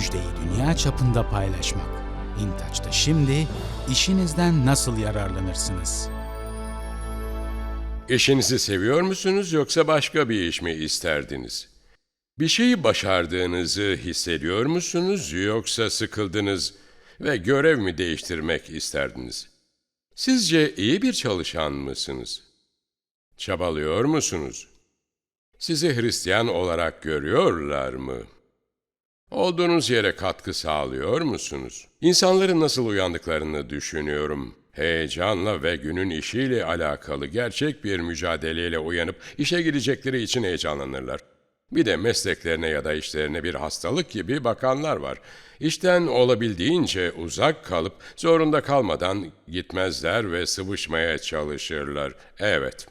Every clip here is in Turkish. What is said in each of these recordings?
Müjdeyi dünya çapında paylaşmak. İntaç'ta şimdi işinizden nasıl yararlanırsınız? İşinizi seviyor musunuz yoksa başka bir iş mi isterdiniz? Bir şeyi başardığınızı hissediyor musunuz yoksa sıkıldınız ve görev mi değiştirmek isterdiniz? Sizce iyi bir çalışan mısınız? Çabalıyor musunuz? Sizi Hristiyan olarak görüyorlar mı? Olduğunuz yere katkı sağlıyor musunuz? İnsanların nasıl uyandıklarını düşünüyorum. Heyecanla ve günün işiyle alakalı gerçek bir mücadeleyle uyanıp işe girecekleri için heyecanlanırlar. Bir de mesleklerine ya da işlerine bir hastalık gibi bakanlar var. İşten olabildiğince uzak kalıp zorunda kalmadan gitmezler ve sıvışmaya çalışırlar. Evet.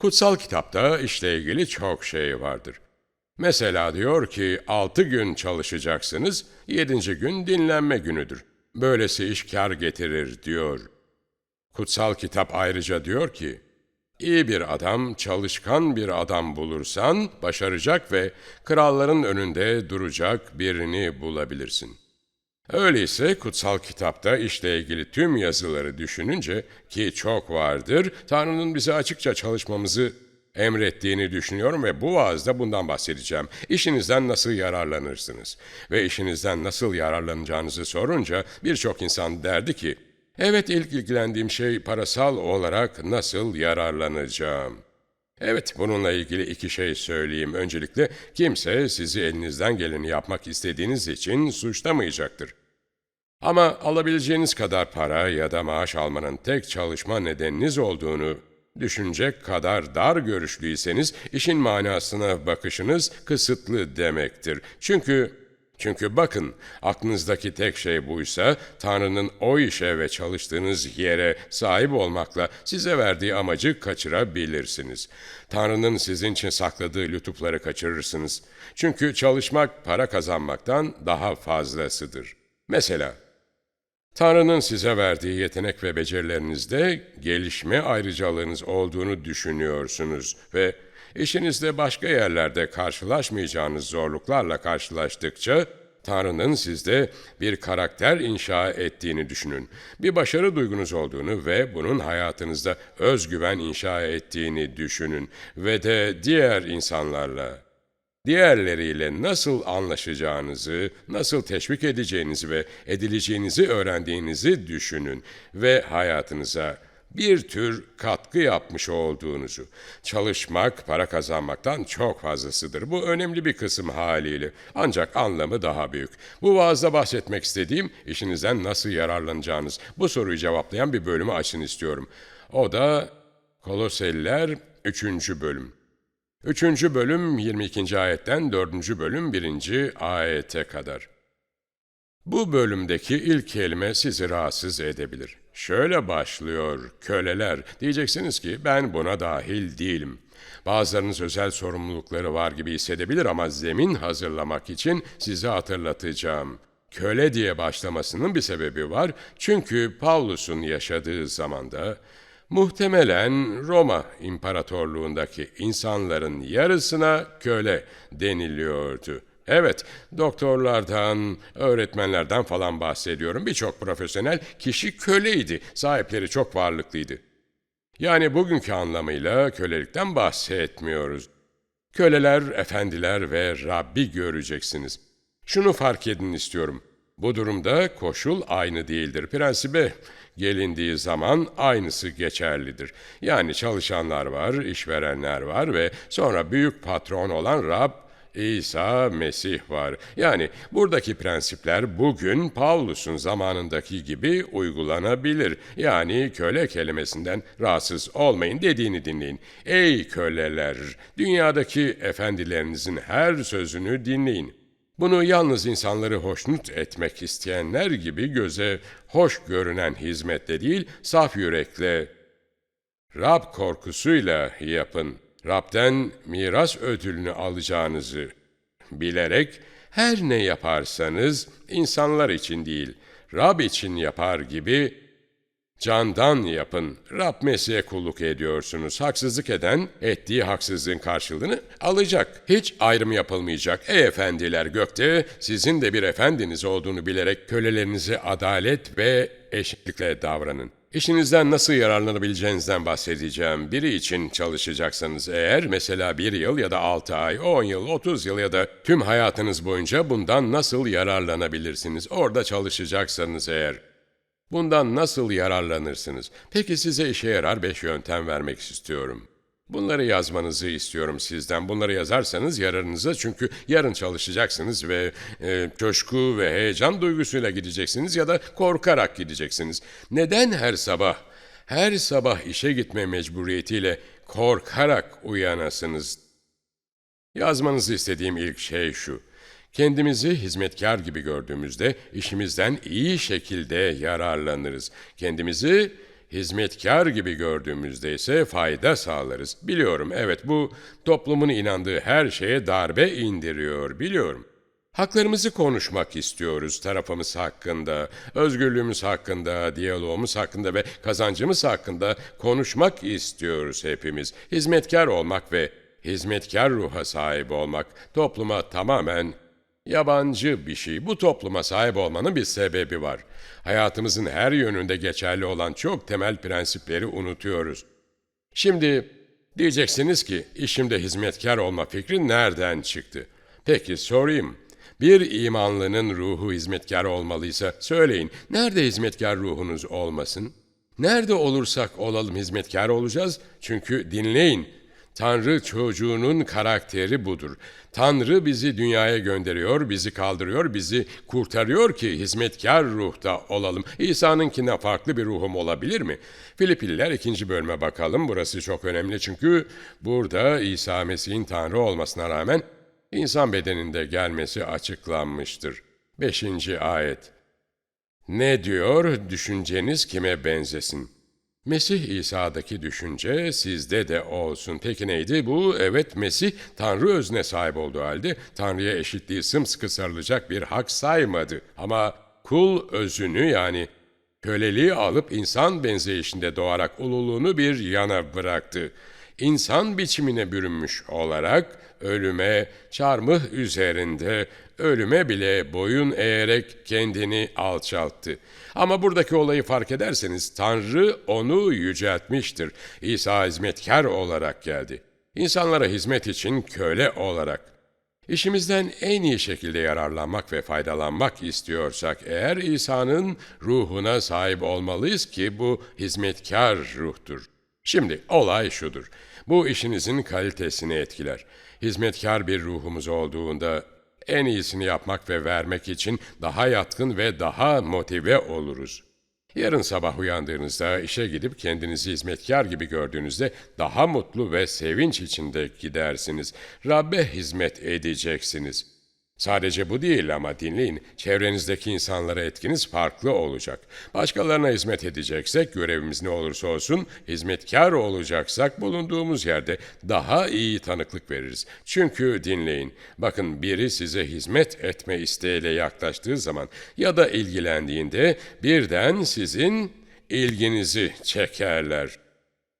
Kutsal kitapta işle ilgili çok şey vardır. Mesela diyor ki altı gün çalışacaksınız, yedinci gün dinlenme günüdür. Böylesi iş kar getirir diyor. Kutsal kitap ayrıca diyor ki, iyi bir adam, çalışkan bir adam bulursan başaracak ve kralların önünde duracak birini bulabilirsin. Öyleyse kutsal kitapta işle ilgili tüm yazıları düşününce ki çok vardır, Tanrı'nın bize açıkça çalışmamızı emrettiğini düşünüyorum ve bu vaazda bundan bahsedeceğim. İşinizden nasıl yararlanırsınız? Ve işinizden nasıl yararlanacağınızı sorunca birçok insan derdi ki, evet ilk ilgilendiğim şey parasal olarak nasıl yararlanacağım. Evet, bununla ilgili iki şey söyleyeyim. Öncelikle kimse sizi elinizden geleni yapmak istediğiniz için suçlamayacaktır. Ama alabileceğiniz kadar para ya da maaş almanın tek çalışma nedeniniz olduğunu düşünecek kadar dar görüşlüyseniz işin manasına bakışınız kısıtlı demektir. Çünkü çünkü bakın aklınızdaki tek şey buysa Tanrı'nın o işe ve çalıştığınız yere sahip olmakla size verdiği amacı kaçırabilirsiniz. Tanrı'nın sizin için sakladığı lütufları kaçırırsınız. Çünkü çalışmak para kazanmaktan daha fazlasıdır. Mesela Tanrı'nın size verdiği yetenek ve becerilerinizde gelişme ayrıcalığınız olduğunu düşünüyorsunuz ve işinizde başka yerlerde karşılaşmayacağınız zorluklarla karşılaştıkça Tanrı'nın sizde bir karakter inşa ettiğini düşünün. Bir başarı duygunuz olduğunu ve bunun hayatınızda özgüven inşa ettiğini düşünün ve de diğer insanlarla diğerleriyle nasıl anlaşacağınızı, nasıl teşvik edeceğinizi ve edileceğinizi öğrendiğinizi düşünün ve hayatınıza bir tür katkı yapmış olduğunuzu. Çalışmak, para kazanmaktan çok fazlasıdır. Bu önemli bir kısım haliyle. Ancak anlamı daha büyük. Bu vaazda bahsetmek istediğim işinizden nasıl yararlanacağınız. Bu soruyu cevaplayan bir bölümü açın istiyorum. O da Koloseliler 3. bölüm. 3. bölüm 22. ayetten 4. bölüm 1. ayete kadar. Bu bölümdeki ilk kelime sizi rahatsız edebilir. Şöyle başlıyor, köleler. Diyeceksiniz ki ben buna dahil değilim. Bazılarınız özel sorumlulukları var gibi hissedebilir ama zemin hazırlamak için size hatırlatacağım. Köle diye başlamasının bir sebebi var. Çünkü Pavlus'un yaşadığı zamanda muhtemelen Roma İmparatorluğundaki insanların yarısına köle deniliyordu. Evet, doktorlardan, öğretmenlerden falan bahsediyorum. Birçok profesyonel kişi köleydi, sahipleri çok varlıklıydı. Yani bugünkü anlamıyla kölelikten bahsetmiyoruz. Köleler, efendiler ve Rabbi göreceksiniz. Şunu fark edin istiyorum. Bu durumda koşul aynı değildir. Prensibe gelindiği zaman aynısı geçerlidir. Yani çalışanlar var, işverenler var ve sonra büyük patron olan Rab İsa Mesih var. Yani buradaki prensipler bugün Pavlus'un zamanındaki gibi uygulanabilir. Yani köle kelimesinden rahatsız olmayın dediğini dinleyin. Ey köleler! Dünyadaki efendilerinizin her sözünü dinleyin. Bunu yalnız insanları hoşnut etmek isteyenler gibi göze hoş görünen hizmetle değil, saf yürekle, Rab korkusuyla yapın.'' Rab'den miras ödülünü alacağınızı bilerek her ne yaparsanız insanlar için değil, Rab için yapar gibi Candan yapın. Rab Mesih'e kulluk ediyorsunuz. Haksızlık eden ettiği haksızlığın karşılığını alacak. Hiç ayrım yapılmayacak. Ey efendiler gökte sizin de bir efendiniz olduğunu bilerek kölelerinize adalet ve eşitlikle davranın. İşinizden nasıl yararlanabileceğinizden bahsedeceğim. Biri için çalışacaksanız eğer mesela bir yıl ya da altı ay, on yıl, otuz yıl ya da tüm hayatınız boyunca bundan nasıl yararlanabilirsiniz? Orada çalışacaksanız eğer Bundan nasıl yararlanırsınız? Peki size işe yarar beş yöntem vermek istiyorum. Bunları yazmanızı istiyorum sizden. Bunları yazarsanız yararınıza çünkü yarın çalışacaksınız ve e, coşku ve heyecan duygusuyla gideceksiniz ya da korkarak gideceksiniz. Neden her sabah, her sabah işe gitme mecburiyetiyle korkarak uyanasınız? Yazmanızı istediğim ilk şey şu. Kendimizi hizmetkar gibi gördüğümüzde işimizden iyi şekilde yararlanırız. Kendimizi hizmetkar gibi gördüğümüzde ise fayda sağlarız. Biliyorum evet bu toplumun inandığı her şeye darbe indiriyor biliyorum. Haklarımızı konuşmak istiyoruz tarafımız hakkında, özgürlüğümüz hakkında, diyalogumuz hakkında ve kazancımız hakkında konuşmak istiyoruz hepimiz. Hizmetkar olmak ve hizmetkar ruha sahip olmak topluma tamamen yabancı bir şey. Bu topluma sahip olmanın bir sebebi var. Hayatımızın her yönünde geçerli olan çok temel prensipleri unutuyoruz. Şimdi diyeceksiniz ki işimde hizmetkar olma fikri nereden çıktı? Peki sorayım. Bir imanlının ruhu hizmetkar olmalıysa söyleyin. Nerede hizmetkar ruhunuz olmasın? Nerede olursak olalım hizmetkar olacağız. Çünkü dinleyin. Tanrı çocuğunun karakteri budur. Tanrı bizi dünyaya gönderiyor, bizi kaldırıyor, bizi kurtarıyor ki hizmetkar ruhta olalım. İsa'nınkinden farklı bir ruhum olabilir mi? Filipililer ikinci bölüme bakalım. Burası çok önemli çünkü burada İsa Mesih'in Tanrı olmasına rağmen insan bedeninde gelmesi açıklanmıştır. Beşinci ayet. Ne diyor? Düşünceniz kime benzesin? Mesih İsa'daki düşünce sizde de olsun. Peki neydi bu? Evet Mesih Tanrı özne sahip olduğu halde Tanrı'ya eşitliği sımsıkı sarılacak bir hak saymadı. Ama kul özünü yani köleliği alıp insan benzeyişinde doğarak ululuğunu bir yana bıraktı. İnsan biçimine bürünmüş olarak ölüme, çarmıh üzerinde ölüme bile boyun eğerek kendini alçalttı. Ama buradaki olayı fark ederseniz Tanrı onu yüceltmiştir. İsa hizmetkar olarak geldi. İnsanlara hizmet için köle olarak. İşimizden en iyi şekilde yararlanmak ve faydalanmak istiyorsak eğer İsa'nın ruhuna sahip olmalıyız ki bu hizmetkar ruhtur. Şimdi olay şudur. Bu işinizin kalitesini etkiler. Hizmetkar bir ruhumuz olduğunda en iyisini yapmak ve vermek için daha yatkın ve daha motive oluruz. Yarın sabah uyandığınızda işe gidip kendinizi hizmetkar gibi gördüğünüzde daha mutlu ve sevinç içinde gidersiniz. Rabbe hizmet edeceksiniz.'' Sadece bu değil ama dinleyin, çevrenizdeki insanlara etkiniz farklı olacak. Başkalarına hizmet edeceksek, görevimiz ne olursa olsun, hizmetkar olacaksak bulunduğumuz yerde daha iyi tanıklık veririz. Çünkü dinleyin, bakın biri size hizmet etme isteğiyle yaklaştığı zaman ya da ilgilendiğinde birden sizin ilginizi çekerler.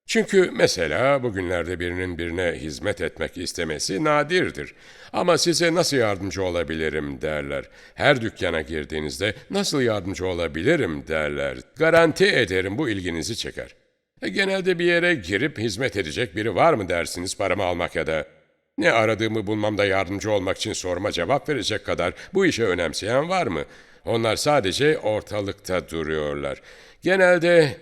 Çünkü mesela bugünlerde birinin birine hizmet etmek istemesi nadirdir. Ama size nasıl yardımcı olabilirim derler. Her dükkana girdiğinizde nasıl yardımcı olabilirim derler. Garanti ederim bu ilginizi çeker. E, genelde bir yere girip hizmet edecek biri var mı dersiniz paramı almak ya da ne aradığımı bulmamda yardımcı olmak için soruma cevap verecek kadar bu işe önemseyen var mı? Onlar sadece ortalıkta duruyorlar. Genelde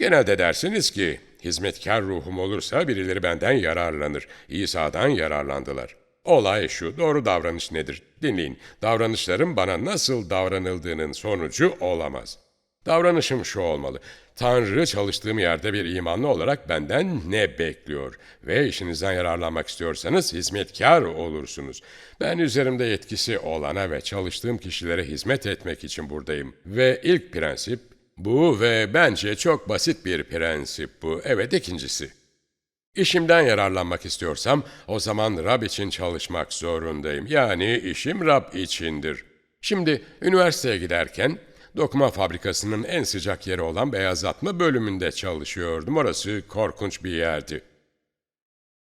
Genelde dersiniz ki, hizmetkar ruhum olursa birileri benden yararlanır. İsa'dan yararlandılar. Olay şu, doğru davranış nedir? Dinleyin, davranışlarım bana nasıl davranıldığının sonucu olamaz. Davranışım şu olmalı. Tanrı çalıştığım yerde bir imanlı olarak benden ne bekliyor? Ve işinizden yararlanmak istiyorsanız hizmetkar olursunuz. Ben üzerimde yetkisi olana ve çalıştığım kişilere hizmet etmek için buradayım. Ve ilk prensip bu ve bence çok basit bir prensip bu. Evet ikincisi. İşimden yararlanmak istiyorsam o zaman Rab için çalışmak zorundayım. Yani işim Rab içindir. Şimdi üniversiteye giderken Dokuma fabrikasının en sıcak yeri olan beyazlatma bölümünde çalışıyordum. Orası korkunç bir yerdi.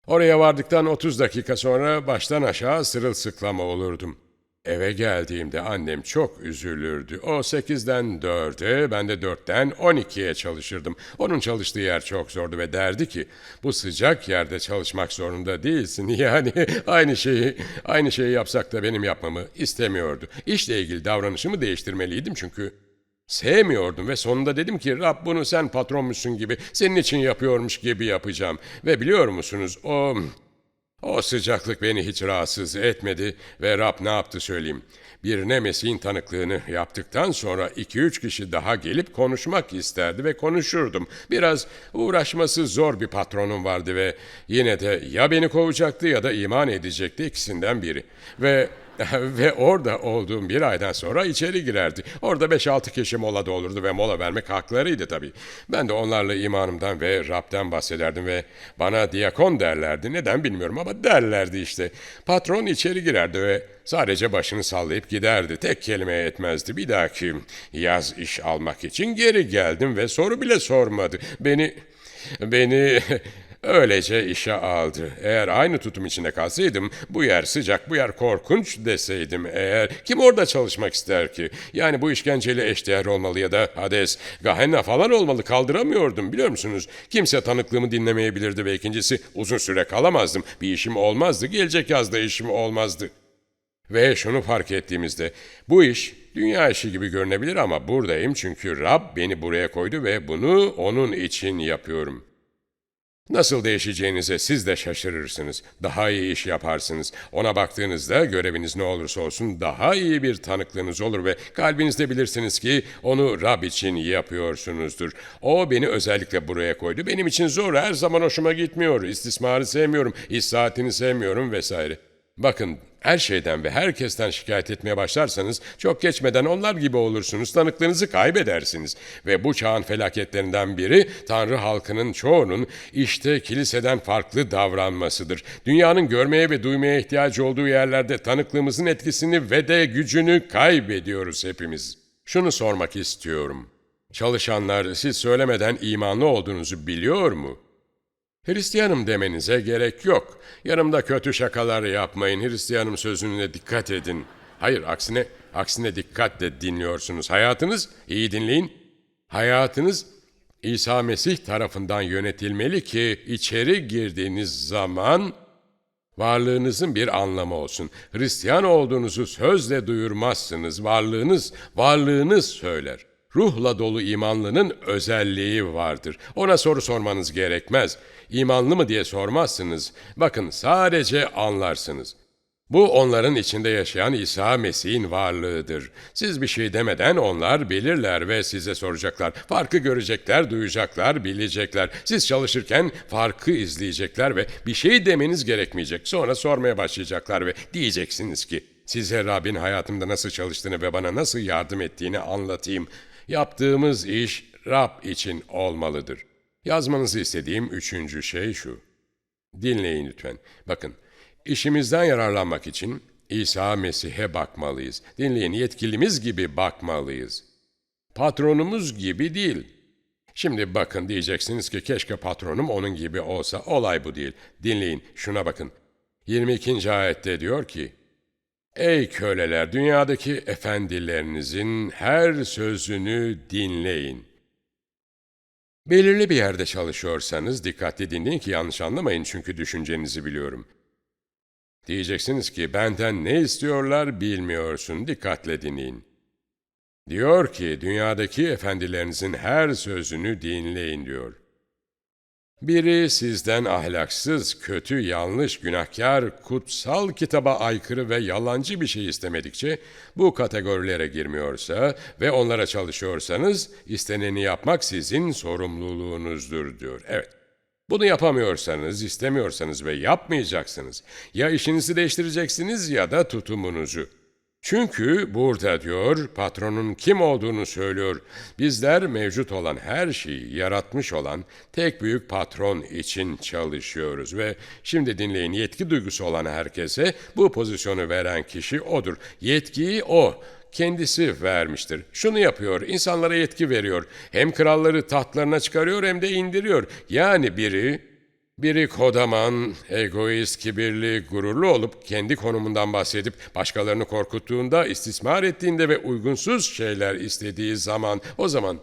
Oraya vardıktan 30 dakika sonra baştan aşağı sırılsıklama olurdum. Eve geldiğimde annem çok üzülürdü. O 8'den 4'e, ben de 4'ten 12'ye çalışırdım. Onun çalıştığı yer çok zordu ve derdi ki, bu sıcak yerde çalışmak zorunda değilsin. Yani aynı şeyi, aynı şeyi yapsak da benim yapmamı istemiyordu. İşle ilgili davranışımı değiştirmeliydim çünkü Sevmiyordum ve sonunda dedim ki Rab bunu sen patronmuşsun gibi, senin için yapıyormuş gibi yapacağım. Ve biliyor musunuz o... O sıcaklık beni hiç rahatsız etmedi ve Rab ne yaptı söyleyeyim. Bir Nemes'in tanıklığını yaptıktan sonra iki üç kişi daha gelip konuşmak isterdi ve konuşurdum. Biraz uğraşması zor bir patronum vardı ve yine de ya beni kovacaktı ya da iman edecekti ikisinden biri. Ve ve orada olduğum bir aydan sonra içeri girerdi. Orada 5-6 kişi molada olurdu ve mola vermek haklarıydı tabii. Ben de onlarla imanımdan ve Rab'den bahsederdim ve bana diyakon derlerdi. Neden bilmiyorum ama derlerdi işte. Patron içeri girerdi ve sadece başını sallayıp giderdi. Tek kelime etmezdi. Bir dahaki yaz iş almak için geri geldim ve soru bile sormadı. Beni beni Öylece işe aldı. Eğer aynı tutum içinde kalsaydım, bu yer sıcak, bu yer korkunç deseydim eğer, kim orada çalışmak ister ki? Yani bu işkenceyle eşdeğer olmalı ya da Hades, Gahenna falan olmalı kaldıramıyordum biliyor musunuz? Kimse tanıklığımı dinlemeyebilirdi ve ikincisi uzun süre kalamazdım. Bir işim olmazdı, gelecek yazda işim olmazdı. Ve şunu fark ettiğimizde, bu iş dünya işi gibi görünebilir ama buradayım çünkü Rab beni buraya koydu ve bunu onun için yapıyorum.'' Nasıl değişeceğinize siz de şaşırırsınız. Daha iyi iş yaparsınız. Ona baktığınızda göreviniz ne olursa olsun daha iyi bir tanıklığınız olur ve kalbinizde bilirsiniz ki onu Rab için yapıyorsunuzdur. O beni özellikle buraya koydu. Benim için zor, her zaman hoşuma gitmiyor. İstismarı sevmiyorum, iş saatini sevmiyorum vesaire. Bakın her şeyden ve herkesten şikayet etmeye başlarsanız çok geçmeden onlar gibi olursunuz, tanıklığınızı kaybedersiniz. Ve bu çağın felaketlerinden biri Tanrı halkının çoğunun işte kiliseden farklı davranmasıdır. Dünyanın görmeye ve duymaya ihtiyacı olduğu yerlerde tanıklığımızın etkisini ve de gücünü kaybediyoruz hepimiz. Şunu sormak istiyorum. Çalışanlar siz söylemeden imanlı olduğunuzu biliyor mu? Hristiyanım demenize gerek yok. Yanımda kötü şakalar yapmayın. Hristiyanım sözüne dikkat edin. Hayır, aksine aksine dikkatle dinliyorsunuz. Hayatınız, iyi dinleyin. Hayatınız İsa Mesih tarafından yönetilmeli ki içeri girdiğiniz zaman varlığınızın bir anlamı olsun. Hristiyan olduğunuzu sözle duyurmazsınız. Varlığınız, varlığınız söyler. Ruhla dolu imanlının özelliği vardır. Ona soru sormanız gerekmez. İmanlı mı diye sormazsınız. Bakın sadece anlarsınız. Bu onların içinde yaşayan İsa Mesih'in varlığıdır. Siz bir şey demeden onlar bilirler ve size soracaklar. Farkı görecekler, duyacaklar, bilecekler. Siz çalışırken farkı izleyecekler ve bir şey demeniz gerekmeyecek. Sonra sormaya başlayacaklar ve diyeceksiniz ki size Rabbin hayatımda nasıl çalıştığını ve bana nasıl yardım ettiğini anlatayım. Yaptığımız iş Rab için olmalıdır. Yazmanızı istediğim üçüncü şey şu. Dinleyin lütfen. Bakın, işimizden yararlanmak için İsa Mesih'e bakmalıyız. Dinleyin, yetkilimiz gibi bakmalıyız. Patronumuz gibi değil. Şimdi bakın diyeceksiniz ki keşke patronum onun gibi olsa. Olay bu değil. Dinleyin, şuna bakın. 22. ayette diyor ki, Ey köleler, dünyadaki efendilerinizin her sözünü dinleyin. Belirli bir yerde çalışıyorsanız dikkatli dinleyin ki yanlış anlamayın çünkü düşüncenizi biliyorum. Diyeceksiniz ki benden ne istiyorlar bilmiyorsun, dikkatle dinleyin. Diyor ki dünyadaki efendilerinizin her sözünü dinleyin diyor. Biri sizden ahlaksız, kötü, yanlış, günahkar, kutsal kitaba aykırı ve yalancı bir şey istemedikçe bu kategorilere girmiyorsa ve onlara çalışıyorsanız isteneni yapmak sizin sorumluluğunuzdur diyor. Evet. Bunu yapamıyorsanız, istemiyorsanız ve yapmayacaksınız. Ya işinizi değiştireceksiniz ya da tutumunuzu. Çünkü burada diyor patronun kim olduğunu söylüyor. Bizler mevcut olan her şeyi yaratmış olan tek büyük patron için çalışıyoruz ve şimdi dinleyin yetki duygusu olan herkese bu pozisyonu veren kişi odur. Yetkiyi o kendisi vermiştir. Şunu yapıyor, insanlara yetki veriyor. Hem kralları tahtlarına çıkarıyor hem de indiriyor. Yani biri biri kodaman, egoist, kibirli, gururlu olup kendi konumundan bahsedip başkalarını korkuttuğunda, istismar ettiğinde ve uygunsuz şeyler istediği zaman o zaman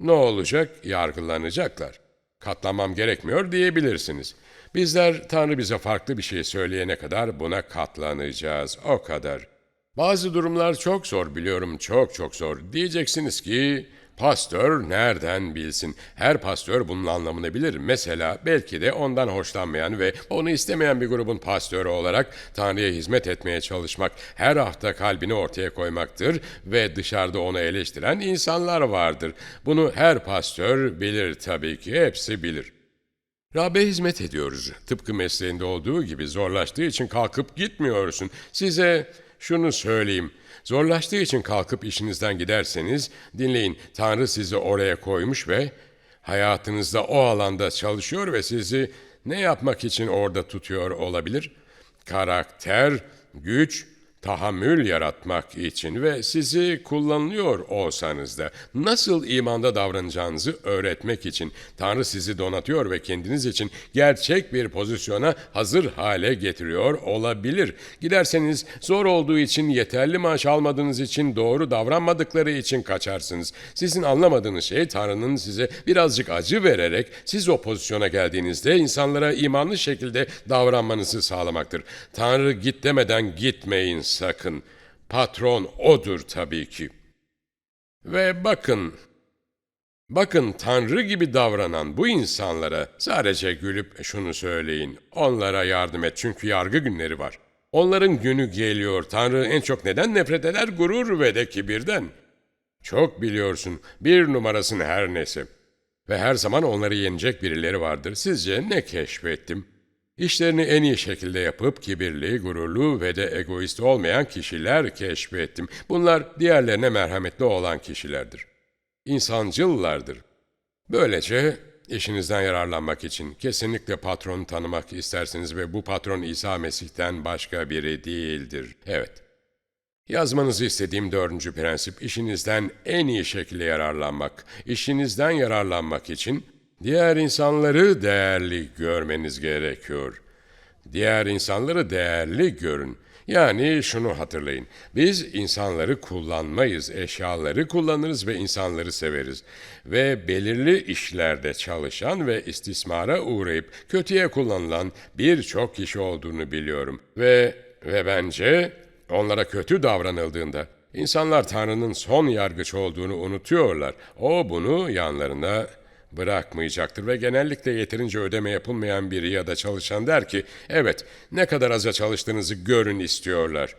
ne olacak? Yargılanacaklar. Katlanmam gerekmiyor diyebilirsiniz. Bizler Tanrı bize farklı bir şey söyleyene kadar buna katlanacağız. O kadar. Bazı durumlar çok zor biliyorum, çok çok zor. Diyeceksiniz ki pastör nereden bilsin? Her pastör bunun anlamını bilir. Mesela belki de ondan hoşlanmayan ve onu istemeyen bir grubun pastörü olarak Tanrı'ya hizmet etmeye çalışmak, her hafta kalbini ortaya koymaktır ve dışarıda onu eleştiren insanlar vardır. Bunu her pastör bilir tabii ki, hepsi bilir. Rabbe hizmet ediyoruz. Tıpkı mesleğinde olduğu gibi zorlaştığı için kalkıp gitmiyorsun. Size şunu söyleyeyim. Zorlaştığı için kalkıp işinizden giderseniz dinleyin Tanrı sizi oraya koymuş ve hayatınızda o alanda çalışıyor ve sizi ne yapmak için orada tutuyor olabilir? Karakter, güç, tahammül yaratmak için ve sizi kullanılıyor olsanız da nasıl imanda davranacağınızı öğretmek için Tanrı sizi donatıyor ve kendiniz için gerçek bir pozisyona hazır hale getiriyor olabilir. Giderseniz zor olduğu için, yeterli maaş almadığınız için, doğru davranmadıkları için kaçarsınız. Sizin anlamadığınız şey Tanrı'nın size birazcık acı vererek siz o pozisyona geldiğinizde insanlara imanlı şekilde davranmanızı sağlamaktır. Tanrı git demeden gitmeyin sakın. Patron odur tabii ki. Ve bakın, bakın Tanrı gibi davranan bu insanlara sadece gülüp şunu söyleyin. Onlara yardım et çünkü yargı günleri var. Onların günü geliyor. Tanrı en çok neden nefret eder? Gurur ve de kibirden. Çok biliyorsun. Bir numarasın her neyse. Ve her zaman onları yenecek birileri vardır. Sizce ne keşfettim? İşlerini en iyi şekilde yapıp kibirli, gururlu ve de egoist olmayan kişiler keşfettim. Bunlar diğerlerine merhametli olan kişilerdir. İnsancıllardır. Böylece işinizden yararlanmak için kesinlikle patronu tanımak istersiniz ve bu patron İsa Mesih'ten başka biri değildir. Evet. Yazmanızı istediğim dördüncü prensip işinizden en iyi şekilde yararlanmak. İşinizden yararlanmak için diğer insanları değerli görmeniz gerekiyor. Diğer insanları değerli görün. Yani şunu hatırlayın. Biz insanları kullanmayız, eşyaları kullanırız ve insanları severiz. Ve belirli işlerde çalışan ve istismara uğrayıp kötüye kullanılan birçok kişi olduğunu biliyorum. Ve ve bence onlara kötü davranıldığında insanlar Tanrı'nın son yargıç olduğunu unutuyorlar. O bunu yanlarına bırakmayacaktır ve genellikle yeterince ödeme yapılmayan biri ya da çalışan der ki, evet ne kadar aza çalıştığınızı görün istiyorlar.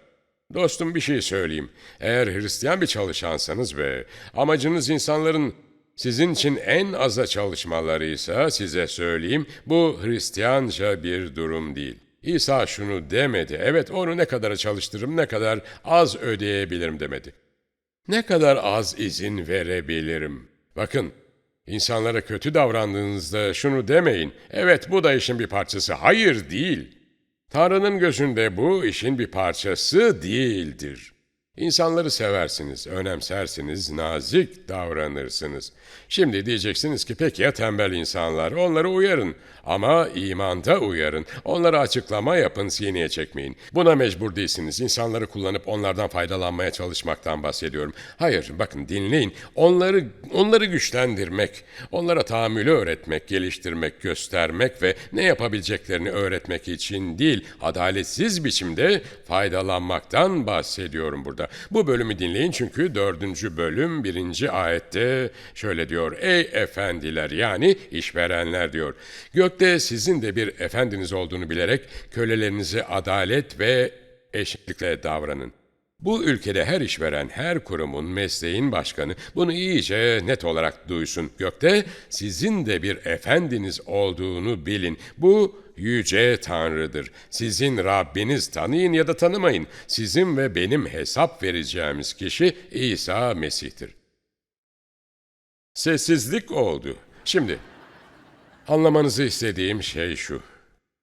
Dostum bir şey söyleyeyim. Eğer Hristiyan bir çalışansanız ve amacınız insanların sizin için en aza çalışmalarıysa size söyleyeyim bu Hristiyanca bir durum değil. İsa şunu demedi. Evet onu ne kadar çalıştırırım ne kadar az ödeyebilirim demedi. Ne kadar az izin verebilirim. Bakın İnsanlara kötü davrandığınızda şunu demeyin. Evet bu da işin bir parçası. Hayır değil. Tanrı'nın gözünde bu işin bir parçası değildir. İnsanları seversiniz, önemsersiniz, nazik davranırsınız. Şimdi diyeceksiniz ki peki ya tembel insanlar? Onları uyarın. Ama imanda uyarın. Onlara açıklama yapın, sineye çekmeyin. Buna mecbur değilsiniz. İnsanları kullanıp onlardan faydalanmaya çalışmaktan bahsediyorum. Hayır, bakın dinleyin. Onları onları güçlendirmek, onlara tahammülü öğretmek, geliştirmek, göstermek ve ne yapabileceklerini öğretmek için değil, adaletsiz biçimde faydalanmaktan bahsediyorum burada. Bu bölümü dinleyin çünkü dördüncü bölüm birinci ayette şöyle diyor. Ey efendiler yani işverenler diyor. Gökte sizin de bir efendiniz olduğunu bilerek kölelerinize adalet ve eşitlikle davranın. Bu ülkede her işveren, her kurumun, mesleğin başkanı bunu iyice net olarak duysun. Gökte sizin de bir efendiniz olduğunu bilin. Bu yüce Tanrı'dır. Sizin Rabbiniz tanıyın ya da tanımayın. Sizin ve benim hesap vereceğimiz kişi İsa Mesih'tir. Sessizlik oldu. Şimdi anlamanızı istediğim şey şu.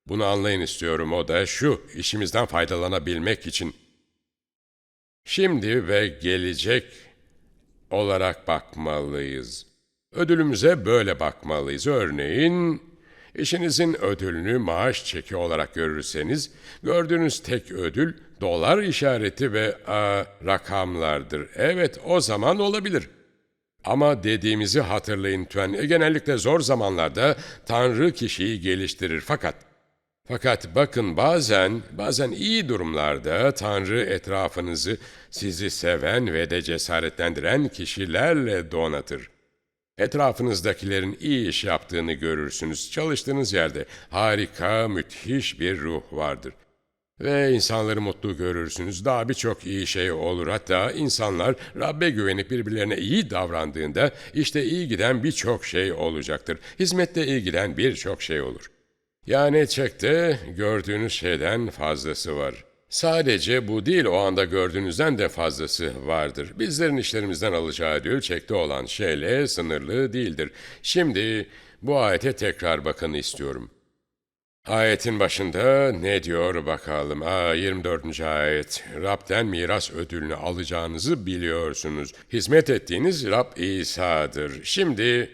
Bunu anlayın istiyorum o da şu. işimizden faydalanabilmek için Şimdi ve gelecek olarak bakmalıyız. Ödülümüze böyle bakmalıyız. Örneğin, işinizin ödülünü maaş çeki olarak görürseniz, gördüğünüz tek ödül dolar işareti ve aa, rakamlardır. Evet, o zaman olabilir. Ama dediğimizi hatırlayın lütfen. E, Genellikle zor zamanlarda Tanrı kişiyi geliştirir fakat fakat bakın bazen, bazen iyi durumlarda Tanrı etrafınızı sizi seven ve de cesaretlendiren kişilerle donatır. Etrafınızdakilerin iyi iş yaptığını görürsünüz. Çalıştığınız yerde harika, müthiş bir ruh vardır. Ve insanları mutlu görürsünüz. Daha birçok iyi şey olur. Hatta insanlar Rabbe güvenip birbirlerine iyi davrandığında işte iyi giden birçok şey olacaktır. Hizmette iyi giden birçok şey olur. Yani çekte gördüğünüz şeyden fazlası var. Sadece bu değil o anda gördüğünüzden de fazlası vardır. Bizlerin işlerimizden alacağı ödül çekte olan şeyle sınırlı değildir. Şimdi bu ayete tekrar bakın istiyorum. Ayetin başında ne diyor bakalım? Aa, 24. ayet. Rab'den miras ödülünü alacağınızı biliyorsunuz. Hizmet ettiğiniz Rab İsa'dır. Şimdi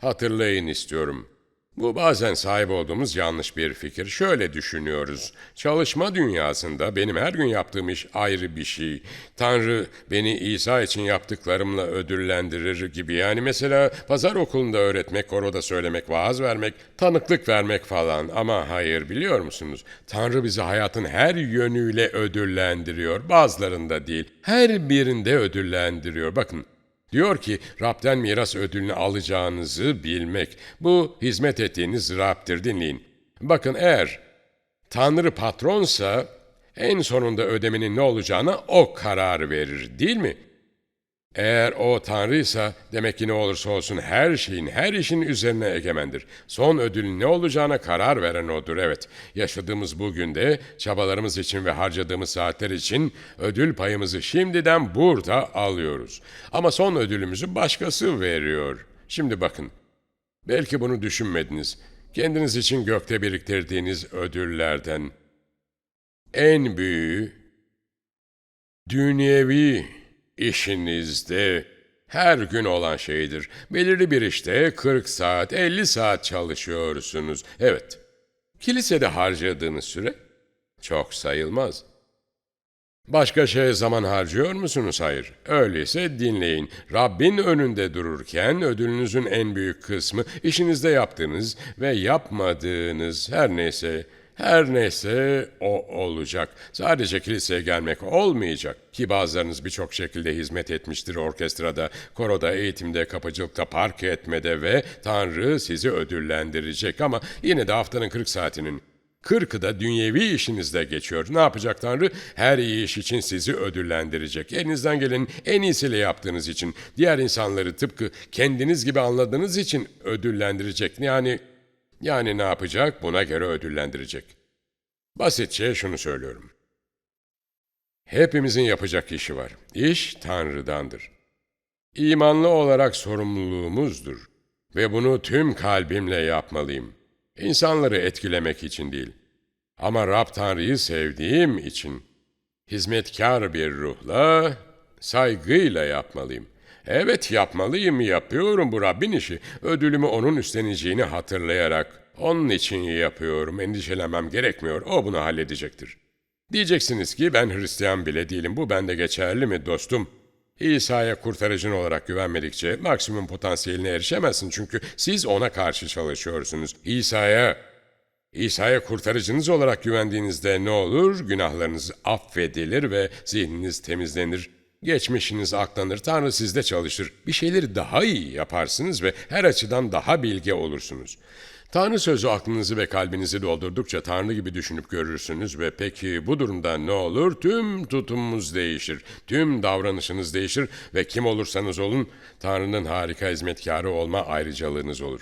hatırlayın istiyorum. Bu bazen sahip olduğumuz yanlış bir fikir. Şöyle düşünüyoruz. Çalışma dünyasında benim her gün yaptığım iş ayrı bir şey. Tanrı beni İsa için yaptıklarımla ödüllendirir gibi. Yani mesela pazar okulunda öğretmek, koroda söylemek, vaaz vermek, tanıklık vermek falan. Ama hayır biliyor musunuz? Tanrı bizi hayatın her yönüyle ödüllendiriyor. Bazılarında değil. Her birinde ödüllendiriyor. Bakın Diyor ki Rab'den miras ödülünü alacağınızı bilmek. Bu hizmet ettiğiniz Rab'dir dinleyin. Bakın eğer Tanrı patronsa en sonunda ödemenin ne olacağına o karar verir değil mi? Eğer o Tanrıysa demek ki ne olursa olsun her şeyin, her işin üzerine egemendir. Son ödülün ne olacağına karar veren odur evet. Yaşadığımız bugün de çabalarımız için ve harcadığımız saatler için ödül payımızı şimdiden burada alıyoruz. Ama son ödülümüzü başkası veriyor. Şimdi bakın. Belki bunu düşünmediniz. Kendiniz için gökte biriktirdiğiniz ödüllerden en büyüğü dünyevi işinizde her gün olan şeydir. Belirli bir işte 40 saat, 50 saat çalışıyorsunuz. Evet, kilisede harcadığınız süre çok sayılmaz. Başka şeye zaman harcıyor musunuz? Hayır. Öyleyse dinleyin. Rabbin önünde dururken ödülünüzün en büyük kısmı işinizde yaptığınız ve yapmadığınız her neyse her neyse o olacak. Sadece kiliseye gelmek olmayacak. Ki bazılarınız birçok şekilde hizmet etmiştir orkestrada, koroda, eğitimde, kapıcılıkta, park etmede ve Tanrı sizi ödüllendirecek. Ama yine de haftanın 40 saatinin 40'ı da dünyevi işinizde geçiyor. Ne yapacak Tanrı? Her iyi iş için sizi ödüllendirecek. Elinizden gelenin en iyisiyle yaptığınız için, diğer insanları tıpkı kendiniz gibi anladığınız için ödüllendirecek. Yani yani ne yapacak? Buna göre ödüllendirecek. Basitçe şunu söylüyorum. Hepimizin yapacak işi var. İş Tanrı'dandır. İmanlı olarak sorumluluğumuzdur ve bunu tüm kalbimle yapmalıyım. İnsanları etkilemek için değil. Ama Rab Tanrı'yı sevdiğim için hizmetkar bir ruhla, saygıyla yapmalıyım. Evet yapmalıyım, yapıyorum bu Rabbin işi. Ödülümü onun üstleneceğini hatırlayarak. Onun için yapıyorum, endişelenmem gerekmiyor, o bunu halledecektir. Diyeceksiniz ki ben Hristiyan bile değilim, bu bende geçerli mi dostum? İsa'ya kurtarıcın olarak güvenmedikçe maksimum potansiyeline erişemezsin çünkü siz ona karşı çalışıyorsunuz. İsa'ya İsa'ya kurtarıcınız olarak güvendiğinizde ne olur? Günahlarınız affedilir ve zihniniz temizlenir. Geçmişiniz aklanır, Tanrı sizde çalışır. Bir şeyleri daha iyi yaparsınız ve her açıdan daha bilge olursunuz. Tanrı sözü aklınızı ve kalbinizi doldurdukça Tanrı gibi düşünüp görürsünüz ve peki bu durumda ne olur? Tüm tutumumuz değişir, tüm davranışınız değişir ve kim olursanız olun Tanrı'nın harika hizmetkarı olma ayrıcalığınız olur.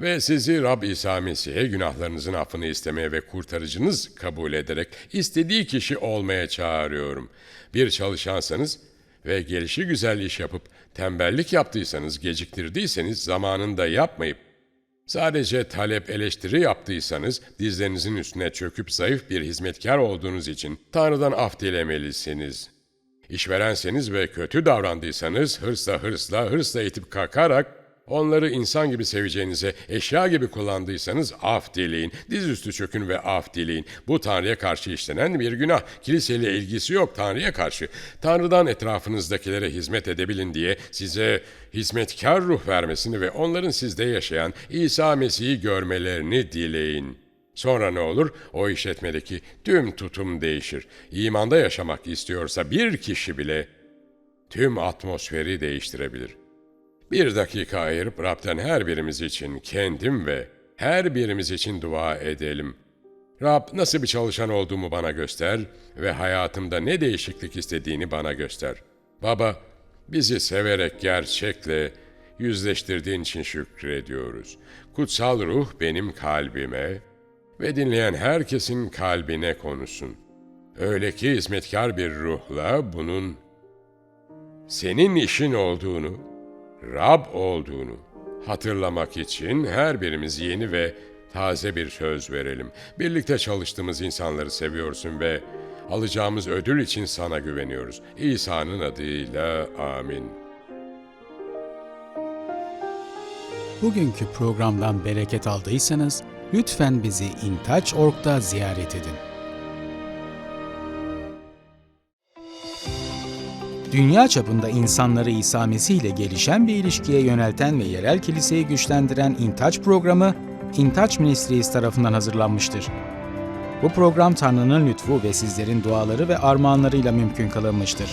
Ve sizi Rab İsa Mesih'e günahlarınızın affını istemeye ve kurtarıcınız kabul ederek istediği kişi olmaya çağırıyorum. Bir çalışansanız ve gelişi güzel iş yapıp tembellik yaptıysanız, geciktirdiyseniz zamanında yapmayıp Sadece talep eleştiri yaptıysanız dizlerinizin üstüne çöküp zayıf bir hizmetkar olduğunuz için Tanrı'dan af dilemelisiniz. İşverenseniz ve kötü davrandıysanız hırsla hırsla hırsla itip kakarak onları insan gibi seveceğinize eşya gibi kullandıysanız af dileyin. Dizüstü çökün ve af dileyin. Bu Tanrı'ya karşı işlenen bir günah. Kiliseyle ilgisi yok Tanrı'ya karşı. Tanrı'dan etrafınızdakilere hizmet edebilin diye size hizmetkar ruh vermesini ve onların sizde yaşayan İsa Mesih'i görmelerini dileyin. Sonra ne olur? O işletmedeki tüm tutum değişir. İmanda yaşamak istiyorsa bir kişi bile tüm atmosferi değiştirebilir. Bir dakika ayırıp Rab'den her birimiz için kendim ve her birimiz için dua edelim. Rab nasıl bir çalışan olduğumu bana göster ve hayatımda ne değişiklik istediğini bana göster. Baba, bizi severek gerçekle yüzleştirdiğin için şükrediyoruz. Kutsal ruh benim kalbime ve dinleyen herkesin kalbine konusun. Öyle ki hizmetkar bir ruhla bunun senin işin olduğunu, Rab olduğunu hatırlamak için her birimiz yeni ve taze bir söz verelim. Birlikte çalıştığımız insanları seviyorsun ve alacağımız ödül için sana güveniyoruz. İsa'nın adıyla amin. Bugünkü programdan bereket aldıysanız lütfen bizi intouch.org'da ziyaret edin. Dünya çapında insanları İsa Mesih ile gelişen bir ilişkiye yönelten ve yerel kiliseyi güçlendiren İntouch programı İntouch Ministries tarafından hazırlanmıştır. Bu program Tanrı'nın lütfu ve sizlerin duaları ve armağanlarıyla mümkün kılınmıştır.